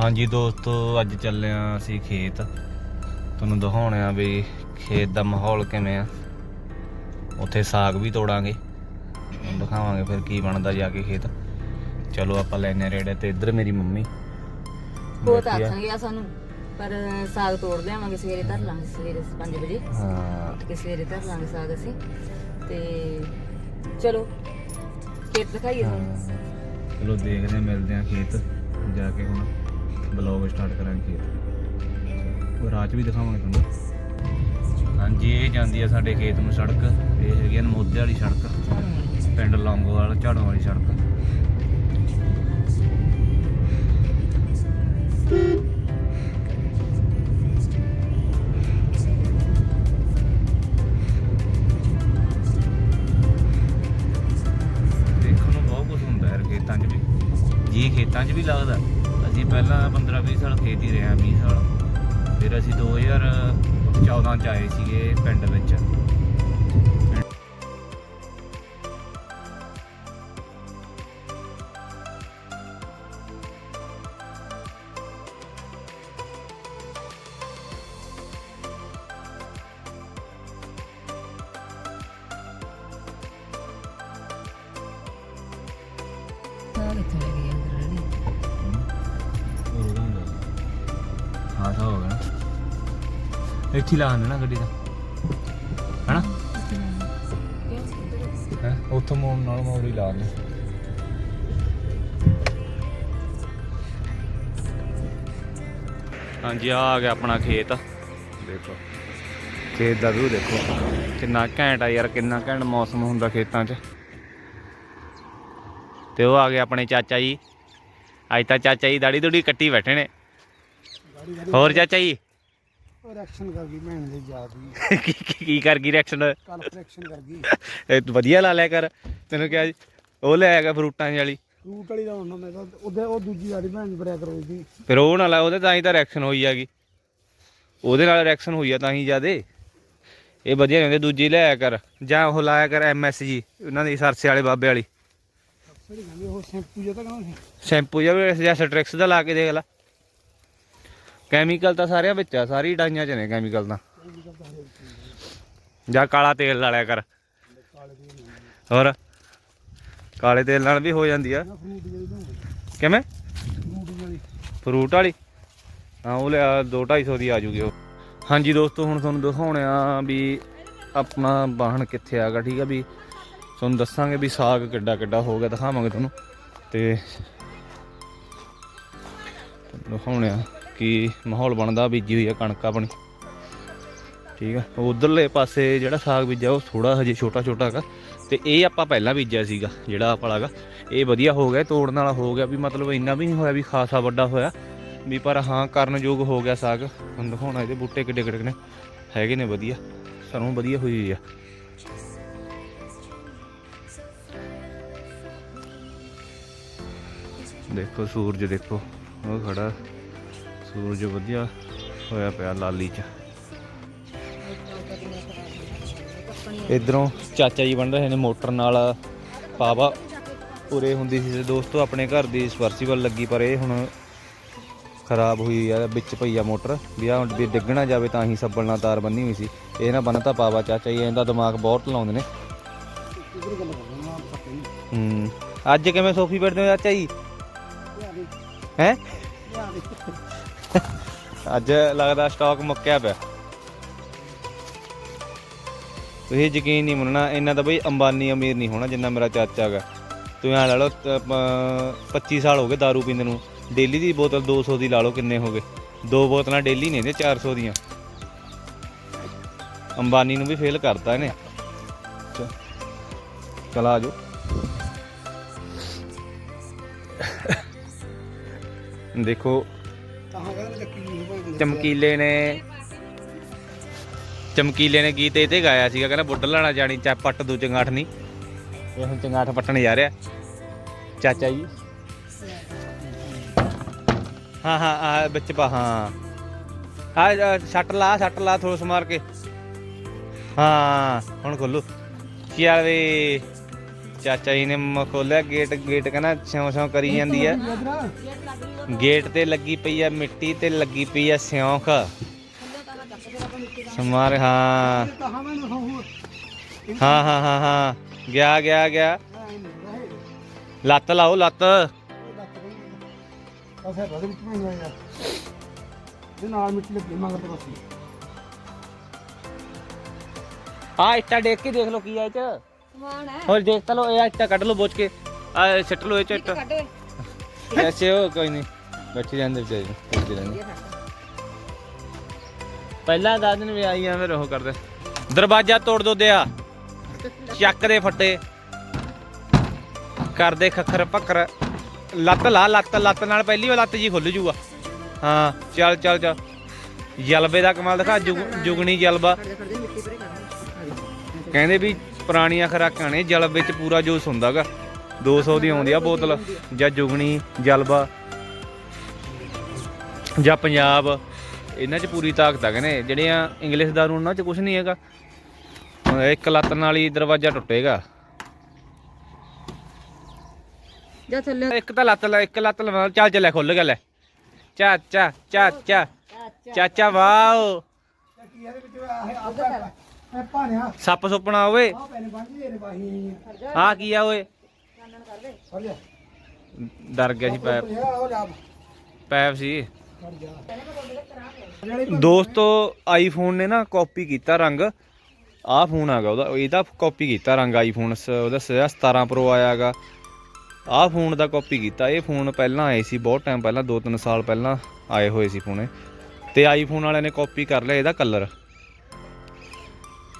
ਹਾਂਜੀ ਦੋਸਤੋ ਅੱਜ ਚੱਲੇ ਆ ਅਸੀਂ ਖੇਤ। ਤੁਹਾਨੂੰ ਦਿਖਾਉਣੇ ਆ ਵੀ ਖੇਤ ਦਾ ਮਾਹੌਲ ਕਿਵੇਂ ਆ। ਉੱਥੇ ਸਾਗ ਵੀ ਤੋੜਾਂਗੇ। ਤੁਹਾਨੂੰ ਦਿਖਾਵਾਂਗੇ ਫਿਰ ਕੀ ਬਣਦਾ ਜਾ ਕੇ ਖੇਤ। ਚਲੋ ਆਪਾਂ ਲੈਨੇ ਰੇੜੇ ਤੇ ਇੱਧਰ ਮੇਰੀ ਮੰਮੀ। ਬਹੁਤ ਬੈਠੀ ਆ। ਸਾਨੂੰ। ਪਰ ਸਾਗ ਤੋੜ ਲਿਆਵਾਂਗੇ ਸਵੇਰੇ ਧਰ ਲਾਂਗੇ ਸਵੇਰੇ 5 ਵਜੇ। ਹਾਂ। ਕੇ ਸਵੇਰੇ ਧਰ ਲਾਂਗੇ ਸਾਗ ਅਸੀਂ। ਤੇ ਚਲੋ ਖੇਤ ਦਿਖਾਈਏ। ਤੁਹਾਨੂੰ ਹਾਂ। ਚਲੋ ਦੇਖਦੇ ਆ ਮਿਲਦੇ ਆ ਖੇਤ ਜਾ ਕੇ ਹੁਣ। ਬਲੌਗ ਸਟਾਰਟ ਕਰਾਂਗੇ ਖੇਤ ਉਹ ਰਾਤ ਵੀ ਦਿਖਾਵਾਂਗੇ ਤੁਹਾਨੂੰ। ਹਾਂਜੀ, ਇਹ ਜਾਂਦੀ ਆ ਸਾਡੇ ਖੇਤ ਨੂੰ ਸੜਕ। ਇਹ ਹੈਗੀ ਆ ਨਮੋਦੇ ਵਾਲੀ ਸੜਕ। ਪਿੰਡ ਲੌਂਗੋਵਾਲ, ਝਾੜੋਂ ਵਾਲੀ ਸੜਕ। ਦੇਖਣ ਨੂੰ ਬਹੁਤ ਕੁਝ ਹੁੰਦਾ ਹੈ ਖੇਤਾਂ 'ਚ ਵੀ। ਜੀ ਖੇਤਾਂ 'ਚ ਵੀ ਲੱਗਦਾ। ਪਹਿਲਾਂ 15 20 ਸਾਲ ਖੇਤ ਹੀ ਰਹੇ 20 ਸਾਲ। ਫਿਰ ਅਸੀਂ 2014 ਚ ਆਏ ਸੀਗੇ ਪਿੰਡ ਵਿੱਚ। ਸਾਗ ਇੱਥੇ ਗਏ। ਇੱਥੇ ਹੀ ਲਾ ਨਾ ਗੱਡੀ ਦਾ। ਹਨਾ? ਹੈ? ਉੱਥੋਂ ਮੋੜ ਨਾਲ ਮੋੜੀ ਲਾ ਦੇ ਹਾਂਜੀ ਆ ਆ ਗਿਆ ਆਪਣਾ ਖੇਤ। ਦੇਖੋ। ਖੇਤ ਦਾ ਵਿਊ ਦੇਖੋ। ਕਿੰਨਾ ਘੈਂਟ ਆ ਯਾਰ ਕਿੰਨਾ ਘੈਂਟ ਮੌਸਮ ਹੁੰਦਾ ਖੇਤਾਂ 'ਚ। ਤੇ ਉਹ ਆ ਗਏ ਆਪਣੇ ਚਾਚਾ ਜੀ। ਅੱਜ ਤਾਂ ਚਾਚਾ ਜੀ ਦਾੜੀ ਦੂੜੀ ਕੱਟੀ ਬੈਠੇ ਨੇ। ਹੋਰ ਚਾਚਾ ਜੀ? ਰਿਐਕਸ਼ਨ ਕਰ ਗਈ ਭੈਣ ਦੇ ਯਾਦ ਦੀ। ਕੀ ਕੀ- ਕੀ ਕਰ ਗਈ ਰਿਐਕਸ਼ਨ ਕੱਲ ਰਿਐਕਸ਼ਨ ਕਰ ਗਈ। ਵਧੀਆ ਲਾ ਲਿਆ ਕਰ। ਤੈਨੂੰ ਕਿਹਾ ਜੀ ਉਹ ਲੈ ਆਗਾ ਫਰੂਟਾਂ ਜਿਹੀ ਵਾਲੀ। ਰੂਟ ਵਾਲੀ ਦਾ ਹੁੰਦਾ ਮੈਂ ਤਾਂ ਉਹਦੇ ਉਹ ਦੂਜੀ ਵਾਲੀ ਭੈਣ ਦੀ ਬੜਿਆ ਕਰੋ ਜੀ ਫਿਰ ਉਹ ਨਾਲ ਉਹਦੇ ਤਾਂ ਹੀ ਤਾਂ ਰਿਐਕਸ਼ਨ ਹੋਈ ਹੈਗੀ ਉਹਦੇ ਨਾਲ ਰਿਐਕਸ਼ਨ ਹੋਈ ਆ ਤਾਂ ਹੀ ਜਿਆਦੇ। ਇਹ ਵਧੀਆ ਨਹੀਂ ਹੁੰਦੇ ਦੂਜੀ ਲੈ ਆਇਆ ਕਰ। ਜਾਂ ਉਹ ਲਾਇਆ ਕਰ ਐਮਐਸਜੀ ਉਹਨਾਂ ਦੀ ਸਰਸੇ ਵਾਲੇ ਬਾਬੇ ਵਾਲੀ। ਸਹੀ ਕਹਿੰਦੇ ਉਹ ਸ਼ੈਂਪੂ ਜਿਹਾ ਤਾਂ ਕਹਿੰਦਾ ਸੀ। ਸ਼ੈਂਪੂ ਜਾਂ ਜਾਂ ਸਟ੍ਰਿਕਸ ਦਾ ਲਾ ਕੇ ਦੇਖ ਲੈ। ਕੈਮੀਕਲ ਤਾਂ ਸਾਰਿਆਂ ਵਿੱਚ ਆ, ਸਾਰੀ ਡਾਈਆਂ ਚ ਨੇ ਕੈਮੀਕਲ ਤਾਂ। ਜਾਂ ਕਾਲਾ ਤੇਲ ਲਾ ਲਿਆ ਕਰ। ਹੋਰ? ਕਾਲੇ ਤੇਲ ਨਾਲ ਵੀ ਹੋ ਜਾਂਦੀ ਆ। ਕਿਵੇਂ? ਫਰੂਟ ਵਾਲੀ। ਹਾਂ, ਉਹ ਲਿਆ 2 250 ਦੀ ਆ ਜੂਗੀ ਉਹ। ਹਾਂਜੀ ਦੋਸਤੋ, ਹੁਣ ਤੁਹਾਨੂੰ ਦਿਖਾਉਣੇ ਆ ਵੀ ਆਪਣਾ ਵਾਹਣ ਕਿੱਥੇ ਆਗਾ ਠੀਕ ਆ ਵੀ ਤੁਹਾਨੂੰ ਦੱਸਾਂਗੇ ਵੀ ਸਾਗ ਕਿੱਡਾ ਕਿੱਡਾ ਹੋ ਗਿਆ, ਦਿਖਾਵਾਂਗੇ ਤੁਹਾਨੂੰ। ਤੇ ਦਿਖਾਉਣੇ ਆ। ਕੀ ਮਾਹੌਲ ਬਣਦਾ, ਬੀਜੀ ਹੋਈ ਆ ਕਣਕ ਆਪਣੀ। ਠੀਕ ਆ ਉਧਰਲੇ ਪਾਸੇ ਜਿਹੜਾ ਸਾਗ ਬੀਜਿਆ, ਉਹ ਥੋੜਾ ਹਜੇ ਛੋਟਾ ਛੋਟਾ ਹੈਗਾ ਤੇ ਇਹ ਆਪਾਂ ਪਹਿਲਾਂ ਬੀਜਿਆ ਸੀਗਾ, ਜਿਹੜਾ ਆਪ ਵਾਲਾਗਾ ਇਹ ਵਧੀਆ ਹੋ ਗਿਆ, ਤੋੜਨ ਵਾਲਾ ਹੋ ਗਿਆ, ਵੀ ਮਤਲਬ ਇੰਨਾ ਵੀ ਨਹੀਂ ਹੋਇਆ ਵੀ ਖਾਸਾ ਵੱਡਾ ਹੋਇਆ। ਵੀ ਪਰ ਹਾਂ, ਕਰਨਯੋਗ ਹੋ ਗਿਆ ਸਾਗ। ਹੁਣ ਦਿਖਾਉਣਾ, ਇਹਦੇ ਬੂਟੇ ਕਿੱਡੇ ਕਿੱਡੇ ਨੇ ਹੈਗੇ ਨੇ, ਵਧੀਆ। ਸਰੋਂ ਵਧੀਆ ਹੋਈ ਹੋਈ ਆ। ਦੇਖੋ, ਸੂਰਜ ਦੇਖੋ, ਉਹ ਖੜਾ। ਸੂਰਜ ਵਧੀਆ ਹੋਇਆ ਪਿਆ ਲਾਲੀ ਚ। ਇਧਰੋਂ ਚਾਚਾ ਜੀ ਬਣ ਰਹੇ ਨੇ ਮੋਟਰ ਨਾਲ। ਪਾਵਾ ਉਰੇ ਹੁੰਦੀ ਸੀ ਦੋਸਤੋ, ਆਪਣੇ ਘਰ ਦੀ ਸਵਰਸੀਬਲ ਲੱਗੀ, ਪਰ ਇਹ ਹੁਣ ਖਰਾਬ ਹੋਈ ਆ, ਵਿੱਚ ਪਈ ਆ ਮੋਟਰ। ਵੀ ਆ ਵੀ ਡਿੱਗਣਾ ਜਾਵੇ ਤਾਂ ਹੀ ਸੱਬਲ ਨਾਲ ਤਾਰ ਬੰਨੀ ਹੋਈ ਸੀ। ਇਹ ਨਾ ਬੰਨਤਾ ਪਾਵਾ ਚਾਚਾ ਜੀ, ਇਹਦਾ ਦਿਮਾਗ ਬਹੁਤ ਲਾਉਂਦੇ ਨੇ। ਹੂੰ, ਅੱਜ ਕਿਵੇਂ ਸੋਫੀ ਬੈਠਦੇ ਹੋ ਚਾਚਾ ਜੀ? ਲਿਆ ਹੈ? ਅੱਜ ਲੱਗਦਾ ਸਟਾਕ ਮੁੱਕਿਆ ਪਿਆ। ਤੁਸੀਂ ਯਕੀਨ ਨਹੀਂ ਮੰਨਣਾ ਇਹਨਾਂ ਦਾ ਬਈ ਅੰਬਾਨੀ ਅਮੀਰ ਨਹੀਂ ਹੋਣਾ ਜਿੰਨਾ ਮੇਰਾ ਚਾਚਾ ਹੈਗਾ। ਤੁਸੀਂ ਆ ਲਾ ਲਓ ਤ- 25 ਸਾਲ ਹੋ ਗਏ दारू ਪੀਂਦੇ ਨੂੰ। ਡੇਲੀ ਦੀ ਬੋਤਲ 200 ਦੀ ਲਾ ਲਓ ਕਿੰਨੇ ਹੋ ਗਏ। ਦੋ ਬੋਤਲਾਂ ਡੇਲੀ ਨੇ ਇਹਦੇ 400 ਦੀਆਂ। ਅੰਬਾਨੀ ਨੂੰ ਵੀ ਫੇਲ ਕਰਤਾ ਇਹਨੇ। ਚਲਾ ਆ ਜਾਓ। ਦੇਖੋ ਚਮਕੀਲੇ ਨੇ। ਚਮਕੀਲੇ ਨੇ ਗੀਤ ਇਹ ਤੇ ਗਾਇਆ ਸੀਗਾ, ਕਹਿੰਦਾ ਬੁੱਢ ਲਾਣਾ ਜਾਣੀ, ਚਾ ਪੱਟ ਦੂ ਚੰਗਾਠ ਨਹੀਂ ਇਹ ਹੁਣ ਚੰਗਾਠ ਪੱਟਣ ਜਾ ਰਿਹਾ। ਚਾਚਾ ਜੀ। ਹਾਂ ਹਾਂ ਆ ਵਿੱਚ ਪਾ, ਹਾਂ। ਆ ਛੱਟ ਲਾ ਛੱਟ ਲਾ ਥੋੜਾ ਸਮਾਰ ਕੇ। ਹਾਂ, ਹੁਣ ਖੋਲੂ। ਕੀ ਹਾਲ ਚਾਚਾ ਜੀ ਨੇ ਮ- ਖੋਲਿਆ, ਗੇਟ ਗੇਟ ਕਹਿੰਦਾ ਸਿਉਂ ਸਿਉਂ ਕਰੀ ਜਾਂਦੀ ਹੈ ਗੇਟ ਤੇ ਲੱਗੀ ਪਈ ਆ ਮਿੱਟੀ ਤੇ ਲੱਗੀ ਪਈ ਆ ਸਿਉਂਖ। ਸਮਾਰ, ਹਾਂ। ਕਹਾ ਮੈਂ ਨਾ ਹੋ, ਹਾਂ ਹਾਂ ਹਾਂ। ਹਾਂ ਗਿਆ ਗਿਆ ਗਿਆ। ਲੱਤ ਲਾਓ, ਲੱਤ। ਅਸੇ ਰਦੇ ਵਿੱਚ ਮੈਂ ਯਾਰ ਇਹ ਨਾਲ ਮਿੱਟੀ ਲੱਗੀ ਮੰਗ ਤੇ ਬਸ ਆ ਇੱਟਾ ਦੇਖ ਕੇ ਦੇਖ ਲਓ ਕੀ ਆ ਇਹ ਚ। ਸਮਾਨ ਹੈ। ਹੋਰ ਦੇਖ ਲਓ ਇਹ ਇੱਟਾ ਕੱਢ ਲਓ ਬੋਚ ਕੇ। ਆ ਸਿੱਟ ਲਓ ਇਹ ਚ ਇੱਟਾ ਕੱਢ ਓਏ। ਐਸੇ ਹੋ ਕੋਈ ਨਹੀਂ ਬੈਠੀ ਰਹਿੰਦੇ ਵਿਚਾਰੀ ਬੈਠੀ ਰਹਿੰਦੇ। ਪਹਿਲਾਂ ਦਸ ਦਿਨ ਵੀ ਆਈ ਫਿਰ ਉਹ ਕਰਦੇ। ਦਰਵਾਜ਼ਾ ਤੋੜ ਦੋ ਦਿਆ। ਚੱਕ ਦੇ ਫੱਟੇ। ਕਰਦੇ ਖੱਖਰ ਪੱਕਰ ਲੱਤ ਲਾ ਲੱਤ ਲੱਤ ਨਾਲ ਪਹਿਲੀ ਵਾਰ ਲੱਤ ਜੀ ਖੁੱਲ ਜੂਗਾ। ਹਾਂ ਚੱਲ ਚੱਲ ਚੱਲ। ਜਲਬੇ ਦਾ ਕਮਾਲ ਦਿਖਾ ਜੁਗ- ਜੁਗਣੀ ਜਲਬਾ। ਕਹਿੰਦੇ ਵੀ ਪੁਰਾਣੀਆਂ ਖਰਾਕਾਂ ਨੇ ਜਲਬੇ ਚ ਪੂਰਾ ਜੋਸ਼ ਹੁੰਦਾਗਾ। 200 ਦੀ ਆਉਂਦੀ ਆ ਬੋਤਲ ਜਾਂ ਜੁਗਣੀ ਜਲਬਾ ਜਾਂ ਪੰਜਾਬ। ਇਹਨਾਂ 'ਚ ਪੂਰੀ ਤਾਕਤ ਆ ਕਹਿੰਦੇ ਜਿਹੜੀਆਂ ਇੰਗਲਿਸ਼ ਦਾਰੂ ਉਹਨਾਂ 'ਚ ਕੁਝ ਨਹੀਂ ਹੈਗਾ। ਇੱਕ ਲੱਤ ਨਾਲ ਹੀ ਦਰਵਾਜ਼ਾ ਟੁੱਟੇਗਾ। ਜਾ ਥੱਲੇ ਇੱਕ ਤਾਂ ਲੱਤ ਲੈ ਇੱਕ ਲੱਤ ਲਵਾ ਚੱਲ ਚੱਲੇ ਖੁੱਲ ਗਿਆ ਲੈ। ਚਾ ਚਾ ਚਾ ਚਾ। ਚਾਚਾ ਵਾਓ। ਕੀ ਇਹਦੇ ਵਿੱਚ ਆਹ ਭਾਣਿਆ। ਸੱਪ ਸੁਪਣਾ ਓਏ। ਆ ਪੈਨੇ ਬਾਹੀ ਆ ਕੀ ਆ ਓਏ? ਫੜ ਜਾ ਡਰ ਗਿਆ ਸੀ ਪੈਪ। ਇਹ ਉਹ ਲਾਭ ਪੈਪ ਸੀ। ਫੜ ਜਾ। ਜਿਹੜੇ ਦੋਸਤੋ ਆਈਫੋਨ ਨੇ ਨਾ ਕਾਪੀ ਕੀਤਾ ਰੰਗ। ਆਹ ਫੋਨ ਆਗਾ ਉਹਦਾ। ਇਹਦਾ ਕਾਪੀ ਕੀਤਾ ਰੰਗ ਆਈਫੋਨ ਸ- ਉਹਦਾ ਸ- 17 ਪ੍ਰੋ ਆਇਆਗਾ ਆਹ ਫੋਨ ਦਾ ਕਾਪੀ ਕੀਤਾ। ਇਹ ਫੋਨ ਪਹਿਲਾਂ ਆਏ ਸੀ ਬਹੁਤ ਟਾਈਮ ਪਹਿਲਾਂ 2-3 ਸਾਲ ਪਹਿਲਾਂ ਆਏ ਹੋਏ ਸੀ ਫੋਨ ਇਹ ਤੇ ਆਈਫੋਨ ਵਾਲਿਆਂ ਨੇ ਕਾਪੀ ਕਰ ਲਿਆ ਇਹਦਾ ਕਲਰ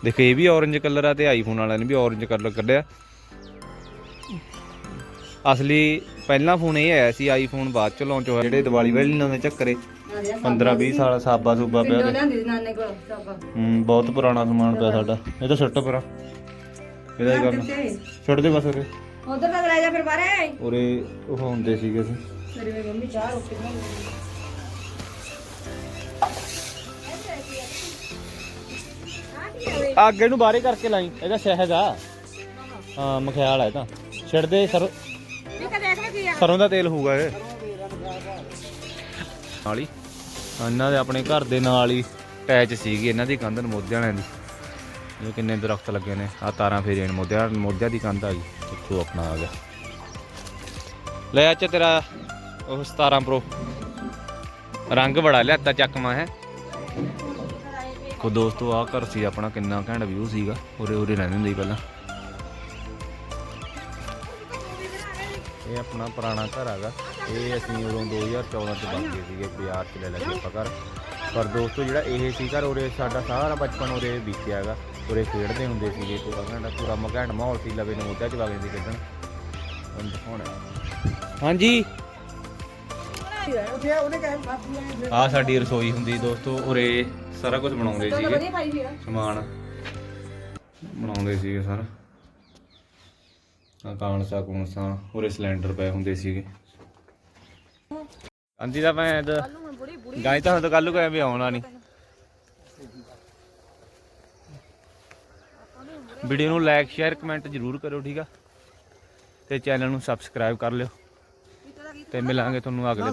ਦੇਖੋ ਇਹ ਵੀ orange ਕਲਰ ਆ ਤੇ ਆਈਫੋਨ ਵਾਲਿਆਂ ਨੇ ਵੀ orange ਕਲਰ ਕੱਢਿਆ। ਅਸਲੀ ਪਹਿਲਾ ਫੋਨ ਇਹ ਆਇਆ ਸੀ ਆਈਫੋਨ ਬਾਅਦ ਚ ਲਾਂਚ ਹੋਇਆ। ਜਿਹੜੇ ਦੀਵਾਲੀ ਵੇਲੇ ਨਵੇਂ ਚੱਕਰੇ 15 20 ਸਾਲ ਸਾਬਾ ਸੂਬਾ ਪਿਆ ਤੇ। ਸੀ ਨਾਨੇ ਕੋਲ ਸਭ ਹੂੰ ਬਹੁਤ ਪੁਰਾਣਾ ਸਮਾਨ ਪਿਆ ਸਾਡਾ। ਇਹ ਤਾਂ ਸੁੱਟ ਪਰਾ। ਇਹਦਾ ਹੀ ਕੰਮ। ਛੱਡ ਦੇ ਬਸ ਉਰੇ। ਉਧਰ ਤੱਕ ਲੈ ਜਾ ਫਿਰ ਬਾਰੇ ਉਰੇ ਉਹ ਹੁੰਦੇ ਸੀਗੇ ਮੇਰੀ ਮੇਰੀ ਮੰਮੀ ਚਾਹ ਰੋਟੀ ਬਣਾਉਂਦੀ ਅੱਗੇ ਨੂੰ ਬਾਹਰੇ ਕਰਕੇ ਲਾਈ ਇਹਦਾ ਸ਼ਹਿਦ ਆ। ਹਾਂ ਮਖਿਆਲ ਆ ਇਹ ਤਾਂ। ਛੱਡ ਦੇ ਸਰ ਇਹ ਕਾ ਦੇਖ ਲੈ ਕੀ ਆ। ਸਰੋਂ ਦਾ ਤੇਲ ਹੋਊਗਾ ਇਹ। ਨਾਲ ਹੀ। ਇਹਨਾਂ ਦੇ ਆਪਣੇ ਘਰ ਦੇ ਨਾਲ ਹੀ ਅਟੈਚ ਸੀਗੀ ਇਹਨਾਂ ਦੀ ਕੰਧ ਨਮੋਦਿਆਣਿਆਂ ਦੀ। ਇਹ ਕਿੰਨੇ ਦਰਖਤ ਲੱਗੇ ਨੇ। ਆ ਤਾਰਾਂ ਫੇਰੀਆਂ ਨੇ ਮੋਦਿਆ ਮੋਦਿਆ ਦੀ ਕੰਧ ਆ ਗਈ। ਉੱਥੋਂ ਆਪਣਾ ਆ ਗਿਆ। ਲੈ ਅੱਜ ਤੇਰਾ ਉਹ 17 ਪ੍ਰੋ। ਰੰਗ ਬੜਾ ਲਿਆਤਾ ਚੱਕਮਾ ਹੈ। ਕੋ ਦੋਸਤੋ ਆ ਘਰ ਸੀ, ਆਪਣਾ ਕਿੰਨਾ ਘੈਂਟ ਵਿਊ ਸੀਗਾ। ਉਰੇ ਉਰੇ ਰਹਿੰਦੇ ਹੁੰਦੇ ਸੀ ਪਹਿਲਾਂ। ਇਹ ਆਪਣਾ ਪੁਰਾਣਾ ਘਰ ਹੈਗਾ। ਇਹ ਅਸੀਂ ਉਦੋਂ 2014 ਚ ਬਣ ਗਏ ਸੀਗੇ, ਬਾਜ਼ਾਰ ਚ ਲੈ ਲੱਗੇ ਆਪਾਂ ਘਰ। ਪਰ ਦੋਸਤੋ, ਜਿਹੜਾ ਇਹ ਸੀ ਘਰ, ਉਰੇ ਸਾਡਾ ਸਾਰਾ ਬਚਪਨ ਉਰੇ ਬੀਤਿਆ ਹੈਗਾ। ਉਰੇ ਖੇਡਦੇ ਹੁੰਦੇ ਸੀਗੇ, ਪੂਰਾ ਘੰਟਾ, ਪੂਰਾ ਮਘੈਂਟ ਮਾਹੌਲ ਸੀ, ਲਵੇ ਨੂੰ ਚ ਵਗਦੇ ਸੀ ਖੇਡਣ। ਹੁਣ ਦਿਖਾਉਣਾ ਹਾਂਜੀ। ਉੱਥੇ ਉਹਨੇ ਕਹੇ ਬਾਪੂ ਆ ਸਾਡੀ ਰਸੋਈ ਹੁੰਦੀ ਦੋਸਤੋ ਉਰੇ ਸਾਰਾ ਕੁਝ ਬਣਾਉਂਦੇ ਸੀਗੇ। ਵਧੀਆ ਪਾਈ ਵੀ ਆ ਸਮਾਨ ਬਣਾਉਂਦੇ ਸੀਗੇ ਸਾਰਾ। ਆ ਕਾਂਸਾ ਸਿਲੰਡਰ ਪਏ ਹੁੰਦੇ ਸੀਗੇ। ਆਂਦੀ ਦਾ ਮੈਂ ਗਾਈ ਤਾਂ ਹੁਣ ਤਾਂ ਕੱਲ ਕਹਿ ਵੀ ਆਉਣਾ ਨਹੀਂ ਵੀਡੀਓ ਨੂੰ ਲਾਈਕ ਸ਼ੇਅਰ ਕਮੈਂਟ ਜ਼ਰੂਰ ਕਰੋ ਠੀਕ ਆ? ਤੇ ਚੈਨਲ ਨੂੰ ਸਬਸਕ੍ਰਾਈਬ ਕਰ ਲਿਓ। ਤੇ ਮਿਲਾਂਗੇ ਤੁਹਾਨੂੰ ਅਗਲੇ